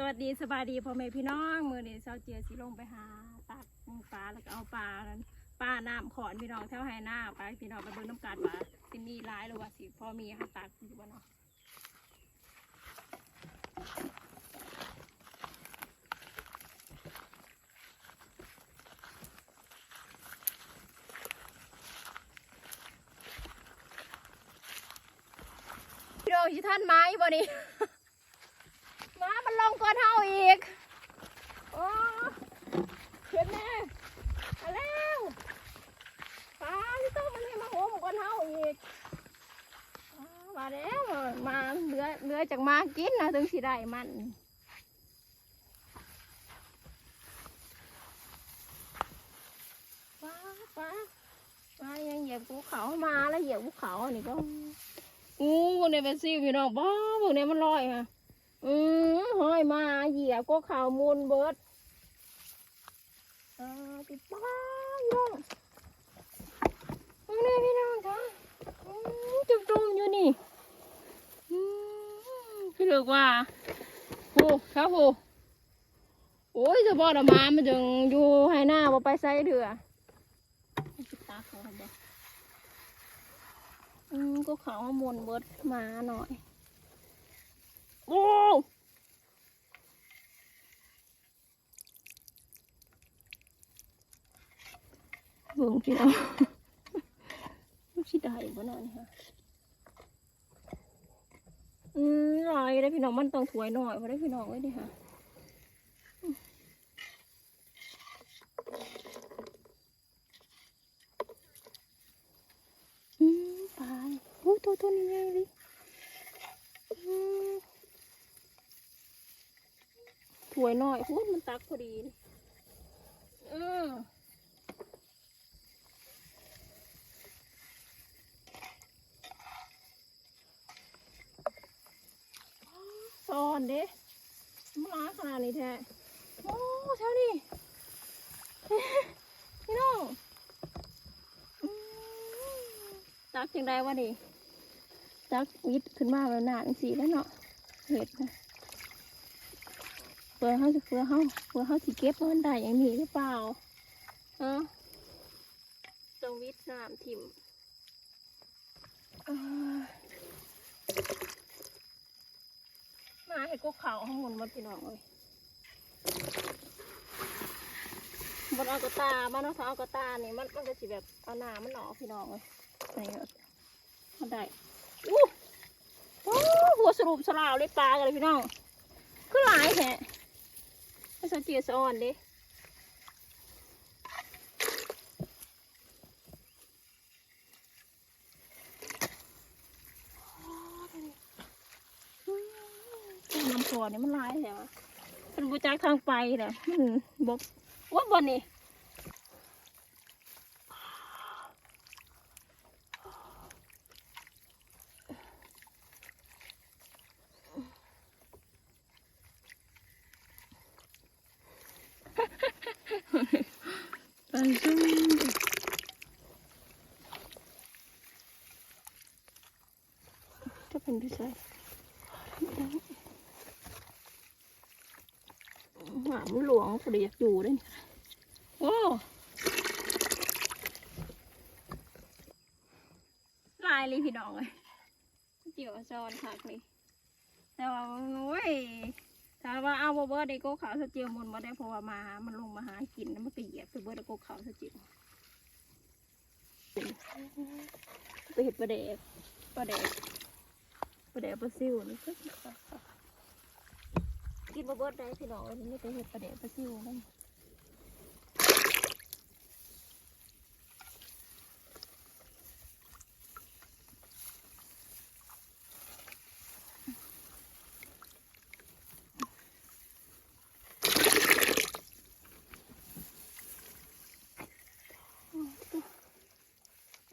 สวัสดีสบายดีพ่อแม่พี่น้องมือนี้เช้าเจียสิลงไปหาตักปลาแล้วก็เอาปลานั้นปลาน้ำขอนพี่น้องแถวไฮหน้าไปพี่น้องไปเบิ่งน้ำกันว่าสิมีร้ายหรือว่าสิพอมีหาตักอยู่บ่เนาะพี่น้องสิท่านไม้บ่นี่ ม้ามันลงก่อนเฮาอีก โอ้เห็นแน่มาแล้วปลาที่ต้องมันให้มาโหมก่อนเฮาอีกอมาแล้วมาเหลือเหลือจากมากินนะถึงสิได้มันปลาปลาปลายังเหยียบภูเขามาแล้วเหยียบภูเขานนี้ก็อู้พวกนี้เป็นซิวพี่น้องบ้าพวกนี้มันลอยค่ะ อืมห้อยมาเหยียบก็ข่าวมูลเบิดอ่าติดป้ายน้องนี่พี่น้องคะอืมจุ่มๆอยู่นี่อืมพี่เลือกว่าโหครับโหโอ้ยจะบอกอะมามันจึงอยู่ให้หน้าบ่ไปใส่เถื่อติดตาเขาครับบ่อืมก็เขาวมูลเบิดมาหน่อย โอ้เบิ่งพี่น้องมันสิได้บ่เนาะนี่ค่ะอืมหลายได้อพี่น้องมันต้องถวยหน่อยบ่ได้พี่น้องเอ้ยนี่ค่ะอืมปลาโอ้ยตัวตัวนี้ใหญ่เลยอืม ถวยหน่อยพูดมันตักพอดีอืมซอนเด้มันร้าขนาดนี้แท้โอ้เท่านี้พี่น้องตักจังได้วะดิตักวิดขึ้นมาแล้วหนาจังสีแล้วเนาะเห็ดนะ เพื่อเขาจะเพื่อเขาเพื่อเขาสิเก็บมันได้อย่างนี้หรือเปล่าฮะตรงวิทย์น้ำถิ่มมาให้กูเขาข้างบนมาพี่น้องเลยบนเอากระตาบ้านน้องสาวเอากระตาเนี่ยมันมันจะสิแบบเอาหนามันหนออพี่น้องเลยนี่ก็มันได้อู้หัวสรุปสลาวเลยปลากันเลยพี่น้องคือหลายแท้ภาษาจีนสะอ่อนดิน้ำพอเนี่ยมันลายใช่ไหมเป็นบูจักทางไปแหละมันบกว่าบนนี่ไปซุ่มจะเป็นพี่ชาย หมาไม่หลวงพอดีอยากอยู่ด้วยนี่โอ้ลายเลยพี่น้องเลยเจียวจอนคักนี่แต่ว่าโอ้ยถ้าว่าเอาบ่เบิร์ดไอ้โก้ขาวสะเจียวมันมาได้เพราะว่ามา มันลงมาหากินแล้วมันก็เหยียบไปเบิร์ดไอ้โก้ขาวสะเจียวไปเห็ดปลาแดกปลาแดกปลาแดกปลาซิวนี่ก็สิค่ะ กินบ่เบิดได้พี่น้องเอ้ยนี่ไปเห็ดปลาแดกปลาซิวมัน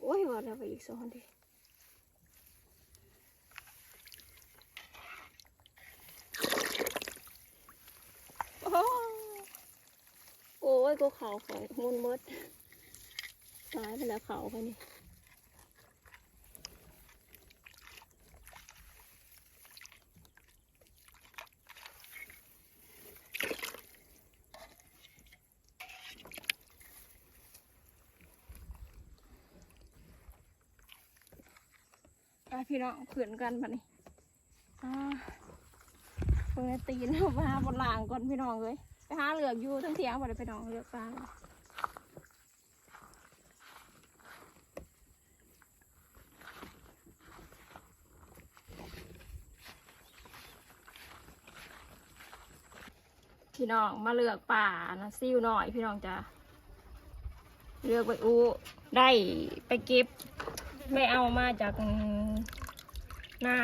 โอ้ยว่าแล้วไปอีกสองที ยก็เขาขอยมุนมดตายไปแล้วเขาไปนี่พี่น้องเขื่อนกันมานี่ตรงนี้ตีนมาบนหลางก่อนพี่น้องเลย ไปหาเหลือกอยู่ทั้งเทียงบ่ได้ไปน้องเหลือกปลาพี่น้องมาเลือกป่านะซิ่วหน่อยพี่น้องจะเลือกไปอู้ได้ไปเก็บไม่เอามาจากหน้า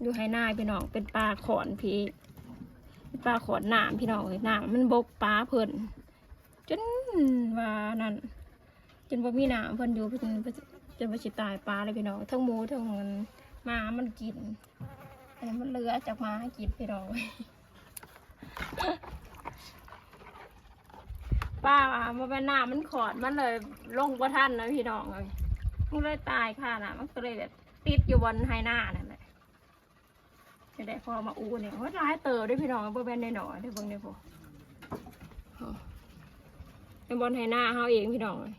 อยู่ให้หน้าพี่น้องเป็นปลาขอนพี่ ปลาขอนหนามพี่น้องเลยหนามมันบกปลาเพิ่นจนว่านั่นจนว่ามีหนามเพิ่นอยู่เพิ่นจนว่าสิตายปลาเลยพี่น้องทั้งหมูทั้งมันหมามันกินอันนี้มันเลือจากมาให้กินพี่น้องป้ามาเป็นหน้ามันขอดมันเลยลงประทันนะพี่น้องเลยมันเลยตายค่ะนะมันก็เลยแบบติดอยู่บนไฮหน้านั่นแหละ จะได้พอมาอูเนี่ยว่าร้ายเติบด้วยพี่น้องบร์แบนในหน่อยได้เบิ่งได้พอเป็นบนไฮหน้าเขาเองพี่น้องเลย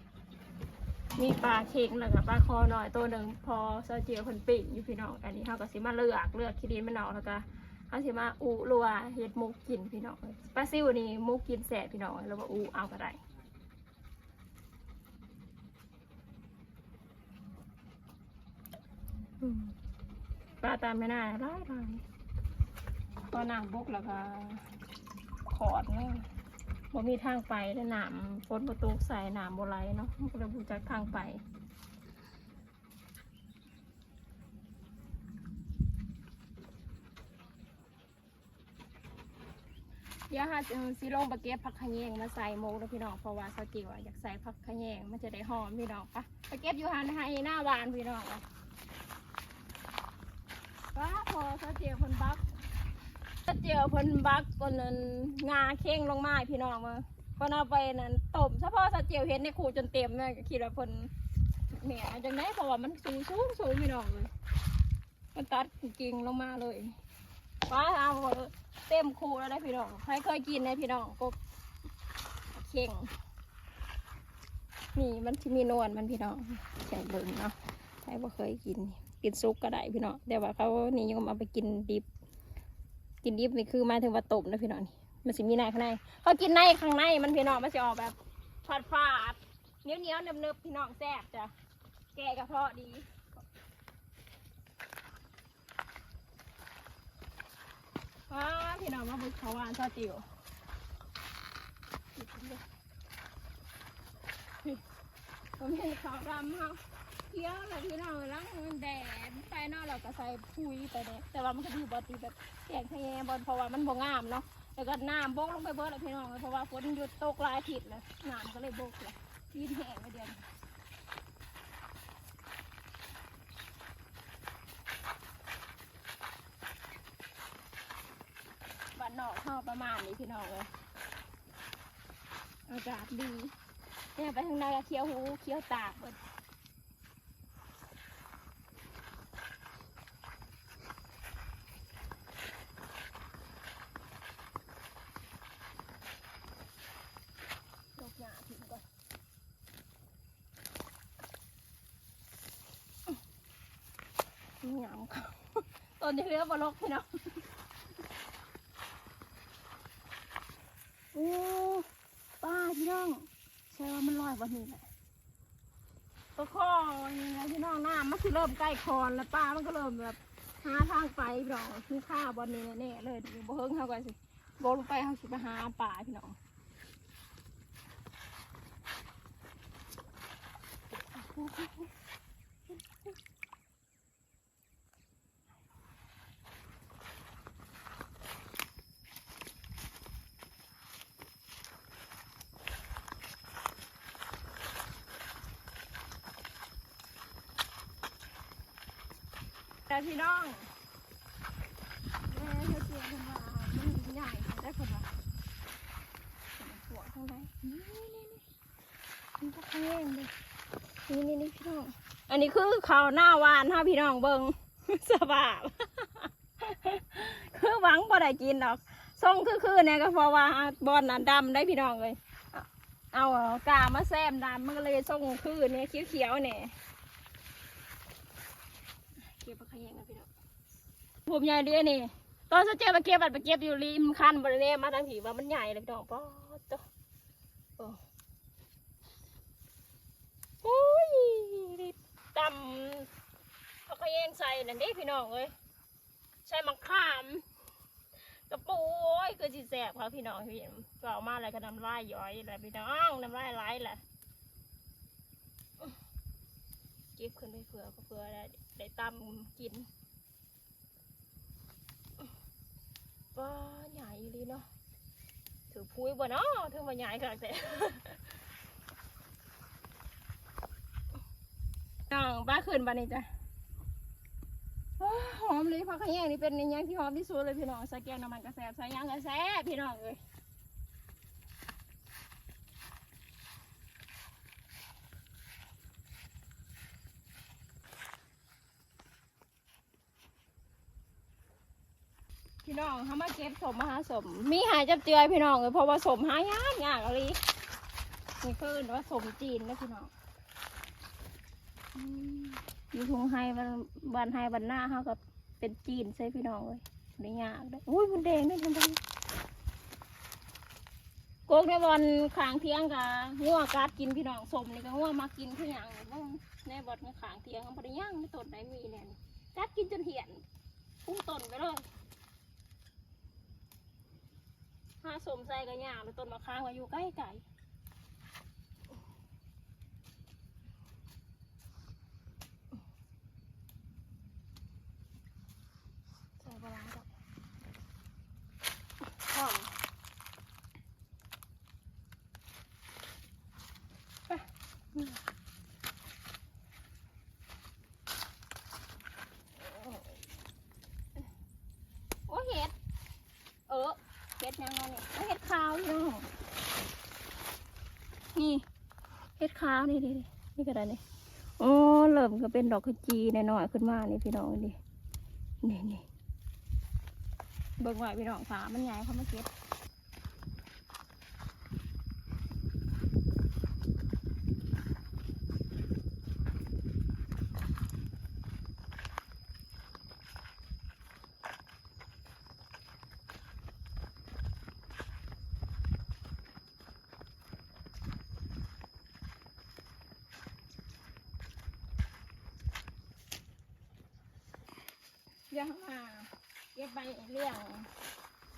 มีปลาเค็งแล้วก็ปลาคอหน่อยตัวหนึ่งพอเซาเจียวคนปิ่งอยู่พี่น้องอันนี้เขาก็สิมาเลือกเลือกคิดินมันเอาแล้วก็เขาสิมาอูรัวเฮ็ดมุกกินพี่น้องเลยปลาซิวนี่มุกกินแสบพี่น้องแล้วก็อูเอาก็ได้อืม ปลาตามไม่น่าร้ายร้ายพอน้ำบกแล้วก็ขอดเนาะบ่มีทางไปแล้วน้ำฝนประตูใส่หน้ำบ่ไลเนาะมันก็เลยบูจักทางไปเดี๋ยวฮะสิลงไปเก็บผักขะแยงมาใส่โมกแล้วพี่น้องเพราะว่าสกิวอยากใส่ผักขะแยงมันจะได้หอมพี่น้องปะไปเก็บอยู่หันให้หน้าหวานพี่น้อง อะว้าพอเจียวเพิ่นบักเขาเจียวเพิ่นบักคนนั้นงาเข่งลงมาให้พี่น้องมาเพิ่นเอาไปนั่นต้มเฉพาะเขาเจียวเห็นในขู่จนเต็มแม่ก็คิดว่าเพิ่นเนี่ยจังไดเพราะว่ามันสูงสูงสูงพี่น้องเลยมันตัดกิ่งลงมาเลยว้าเอาเต็มคูแล้วได้พี่น้องใครเคยกินเนี่ยพี่น้องกบเข่งนี่มันที่มีนวลมันพี่น้องแข่งเบิ่งเนาะใครบ่เคยกิน กินซุกก็ได้พี่น้องแต่ว่าเขานิยมเอาไปกินดิบ กินดิบนี่คือมาถึงว่าต้มนะพี่น้องนี่มันสิมีในข้างในเขากินในข้างในมันพี่น้องมันจะออกแบบฟาดฟาดเนี้ยเนียเนิบเนิบพี่น้องแซ่บจ้ะแกกระเพาะดีว้าพี่น้องมาบุกเขาวานซอจิ๋วผมเห็นขาดำเขาเคี้ยวเลยพี่น้องล้างมันแด เนอกเราก็ใส่ปุ๋ยไปเนี่ยแต่ว่ามันก็ดูบอตีแบบแกงขยงบอลเพราะว่ามันบ่งามเนาะแล้วก็น้ำโบกลงไปเบิดเลยพี่น้องเพราะว่าฝนหยุดตกหลายอาทิตย์เลยน้ำก็เลยโบกเลยยินแห้งไปเดือนบ้านนอกเข้าประมาณนี้พี่น้องเลยอากาศดีเนี่ยไปทางในก็เคี้ยวหูเคี้ยวตากเบิด ลกหนาทิ้งก่อน นี่หยามเขาต้นจะเลือกบอลกพี่น้องโอ้ป้าพี่น้องใช่ว่ามันลอยวันนี้แหละตัวคอนี่นะพี่น้องหน้ามันคือเริ่มใกล้คอนแล้วป้ามันก็เริ่มแบบหาทางไปพี่น้องคือข้าบอลนี้แน่เลยบ่เฮิงเขากันสิโบลงไปเขาสิไปหาป่าพี่น้อง แต่พี่น้องแม่เธอเจียนว่ามันใหญ่ได้คนว่าหัวข้างในนี่นี่นี่มันก็แห้งเลยนี่นี่นี่พี่น้อง อันนี้คือข้าวหน้าวานฮะพี่น้องเบิงสบาบคือหวังพอได้กินดอกส่งคือคือเนี่ยก็เพราะว่าบอลน่ะดำได้พี่น้องเลย เอาเอากามาแซมดำมันก็เลยส่งคือเนี่ยเขียวๆเนี่ย เก็บปลาขยงนะพี่น้องผมใหญ่ดีนี่ตอนเจ๊มาเก็บบัดไปเก็บอยู่ริมคันบริเวณมาทางผีว่ามันใหญ่เลยพี่น้องป๊อดตัวโอ้โอ้ยตำปลาขยงใส่นั่นเด้พี่น้องเอ้ยใส่มะขามกระปูโอ้ยคือจีแสบครับพี่น้องพี่ก็เอามาอะไรก็น้ำลายย้อยแหละพี่น้องน้ำลายไหลแหละเก็บขึ้นไปเผื่อก็เผื่อได้ ได้ตำกินว้าใหญ่ดีเนาะถือพุ้ยบ่เนาะถือมาใหญ่ขนาดแต่น้องบ้าขึ้นบ้านนี้จ้ะหอมเลยผักขะแยงนี่เป็นอย่างที่หอมที่สุดเลยพี่น้องใส่แกงน้ำมันกระแสบใส่หยังกระแสบพี่น้องเลย พี่น้องเขามาเก็บสมมาหาสม มีหายจับเจือยพี่น้องเลยเพราะว่าสมหายากยากอะไรนี่คือเอิ้นว่าสมจีนนะพี่น้องอืมอยู่ทุ่งไฮบันบันไฮบันหน้าเขากับเป็นจีนใช่พี่น้องเลยไม่ยากเลยอุ้ยมันแดงนี่มันแดงโกกในบอลขางเทียงกับงัวกัดกินพี่น้องสมนี่ก็งัวมากินทุกอย่างเลยบ้างในบอลขางเทียงเขาบริย่างไม่ต้นไหนมีเนี่ยนี่กัดกินจนเหี่ยนพุ่งต้นไปเลย หาสมใส่กระหย่างต้นมะขามก็อยู่ใกล้ไก่ใส่ปลาร้าดอกหอมไปโอ้เห็ด เออ เห็ด ยังไงเนี่ยเห็ดขาวนี่นี่เห็ดขาวนี่ดินี่ก็ได้นี่โอ้เริ่มก็เป็นดอกขจีหน่อยๆขึ้นมานี่พี่น้องนี่นี่นี่เบิ่งไว้พี่น้องขามันใหญ่เขามาเก็บ ยวมาเก็บใบเลี้ยง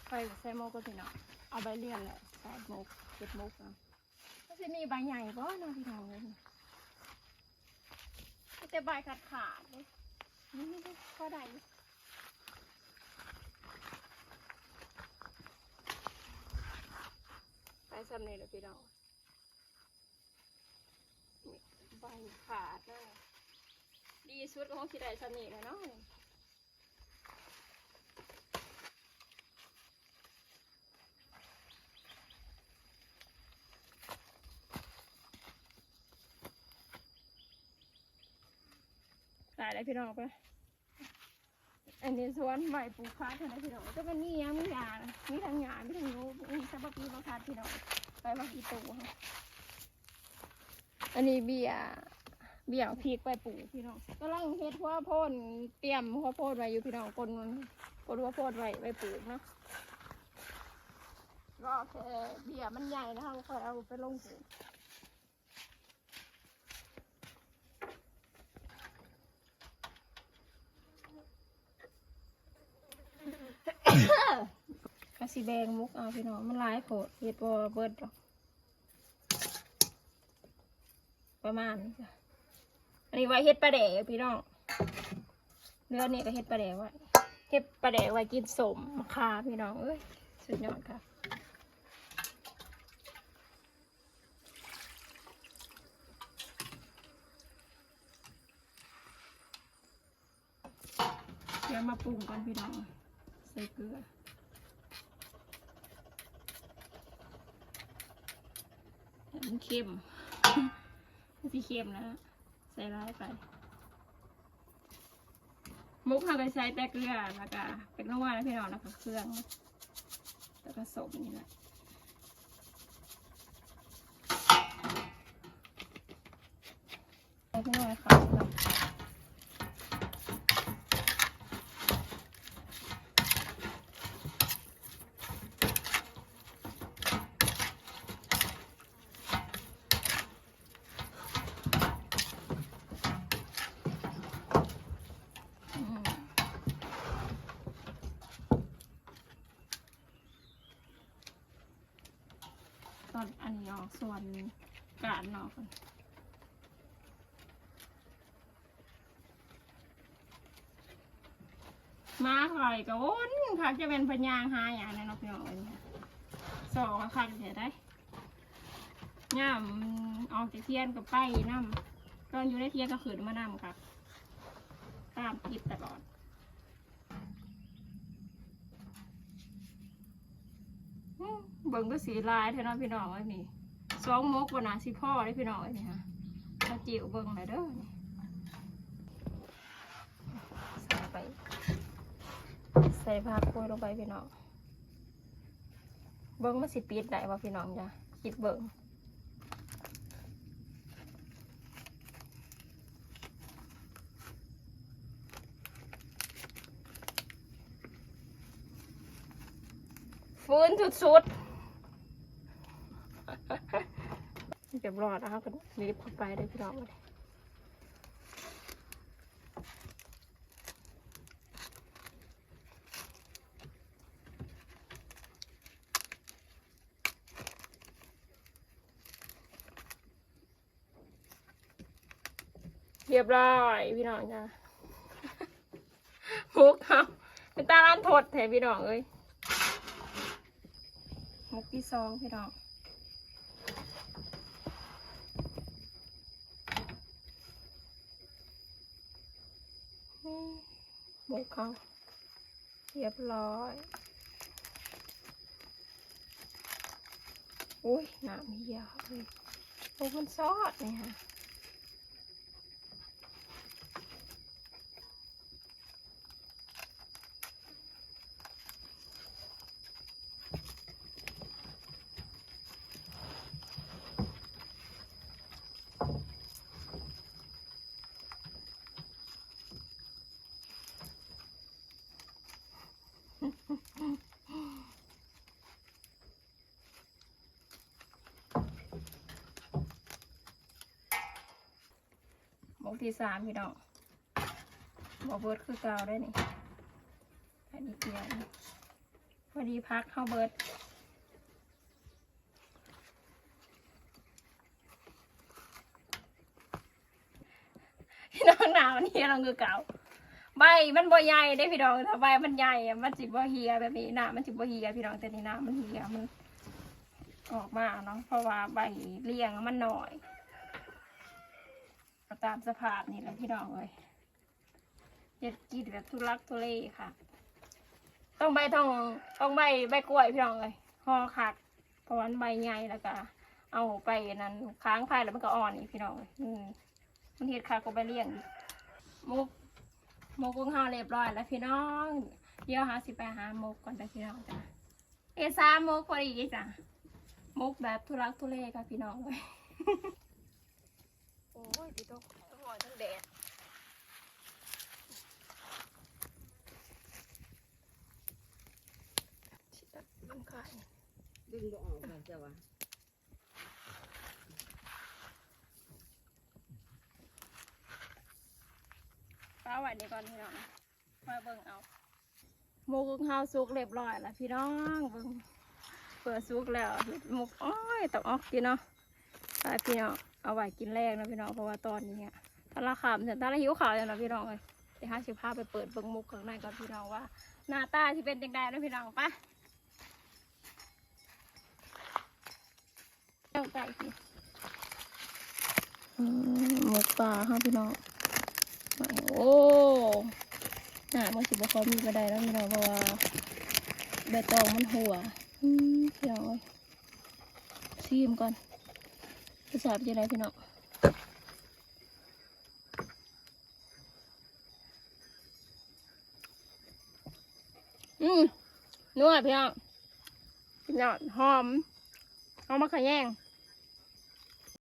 ไปใส่โมกก็พี่น้องเอาใบเลี้ยงแหละใส่โมกเก็บโมกเอาก็จะมีใบใหญ่ก็น้องพี่น้องเลยมีแต่ใบขาดขาดๆเลยนี่นี่ก็ได้อยู่ไปสำเร็จแล้วพี่น้องนี่ใบขาดเลยดีสุดก็คงคิดได้สำเร็จแล้วเนาะ ตายแล้พี่น้องไปะอันนี้สวนใบปลูกคาดเท่านั้นพี่น้องก็เป็นนี่ยังมียานะมีทางยามีทางยูมีสับปะปีบังคัดพี่น้องไปว่ากี่ตัวค่ะอันนี้เบียเบียร์พริกไปปลูกพี่น้องกำลังเฮ็ดหัวโพนเตรียมหัวโพนไว้อยู่พี่น้องกลนกลหัวโพนไว้ไว้ปลูกเนาะก็แค่เบียมันใหญ่นะคะคอยเอาไปลงปลูก กะสิแบงมุกเอาพี่น้องมันหลายโผดเฮ็ดบ่เบิดดอก ประมาณนี้จ้ะอันนี้ไว้เฮ็ดปลาแดกพี่น้องเนื้อนี่ก็เฮ็ดปลาแดกไว้เฮ็ดปลาแดกไว้กินสมมะขาพี่น้องเอ้ยสุดยอดค่ะเดี๋ยวมาปรุงกันพี่น้อง ส่เกลือมันเค็มมันสีเค็มนะ ใส่ร้ายไป มุกเราไปใส่แต่เกลือแล้วก็เป็นนัวนะพี่น้องแล้วก็เครื่อง แล้วก็สมนี่แหละพี่น้องค่ะ ตอนอันนี้ออก ส่วนกาดนอกก่อนมาข่อยก็วนคักจะเป็นพญางหาอย่างนั้นเนาะพี่น้องเอ้ยสองคักเดี๋ยวได้ย่ามออกจากเทียนกับไปน้ำตอนอยู่ในเทียนก็ขืนมาน้ำค่ะตามติดตลอดเบิ่งก็สีลายเท่านั้นพี่น้องไอ้ยนี่ สองมกว่านาสิพ่อได้พี่น้องไอ้ยนี่ฮะถ้าจิ๋วเบิ่งหน่อยเด้อนี่ใส่ไปใส่ผักกล้วยลงไปพี่น้องเบิ่งมันสิปิดได้ว่าพี่น้องจ้ะคิดเบิ่งฟื้นสุดๆ เก็บรอดนะครับก็รีบเข้าไปเลยพี่น้องเลยเรียบร้อยพี่น้องจ้ะมุกเขาเป็นตาล้านทดแถพี่น้องเอ้ยมุกที่สองพี่น้อง หมูเขาเรียบร้อย อุ้ยน้ำเยอะเลยโอ้มันซอดเนี่ยฮะ หมูที่สามพี่น้องบอเบิร์ดคือเก่าได้นี่อันนี้เกียนพอดีพักเข้าเบิร์ดพี่น้องหนาวนี่เราคือเก่าใบมันบ่ใหญ่ได้พี่น้องถ้าใบมันใหญ่มันจิบบ่เฮียแบบนี้หน้ามันจิบบ่เฮียพี่น้องแต่นี่หน้ามันเฮียมัน ออกมาเนาะเพราะว่าใบเลี้ยงมันหน่อย ตามสภาพนี่แหละพี่น้องเลยจ็ดกินแบบทุลักทุเลค่ะ ต้องใบต้องต้องใบใบกล้วยพี่น้องเลยห่อคักเพราะว่ามันใบใหญ่แล้วก็เอาไปนั้นค้างไฟแล้วมันก็อ่อนอีกพี่น้องเลยอืมมันเห็ดคักก็ไปเลี้ยงอีกมุกมกกุ้งห่อเรียบร้อยแล้วพี่น้อง เดี๋ยวหาสิไปหาหมกก่อนนะพี่น้องจ้ะเอซาหมกพอดีจ้ะหมกแบบทุรักทุเลค่ะพี่น้องเลย โอ้ยพี่ต้องต้องหอยต้องแดดชิดลำคาญ ดึงบ่ ออกนะเจ้าวะป้าไว้นี่ก่อนพี่น้องมาเบิ่งเอาหมกกุ้งห่อสุกเรียบร้อยแล้วพี่น้องเบิ่งเปิดสุกแล้วเห็ดหมกอ้อยตอกออกกินเนาะใช่พี่น้องเอาไว้กินแรกนะพี่น้องเพราะว่าตอนนี้อะถ้าราคาเนี่ยถ้าเราหิวข่าวอย่างนะพี่น้องเลยเดี๋ยวห้าสิบห้าไปเปิดเบิ้งมุกข้างในก่อนพี่น้องว่า หน้าตาที่เป็นยังไงนะพี่น้องไปเจ้าไก่สิอืม หมกปลาค่ะพี่น้อง โอ้หน้ามันสิบคอมีกระไดแล้วพี่น้องเพราะว่าใบตองมันหัวพี่น้องซีมก่อนภาษาเป็นยังไงพี่น้องอืมนัวพี่น้องพี่น้องหอมเอามาขะแยง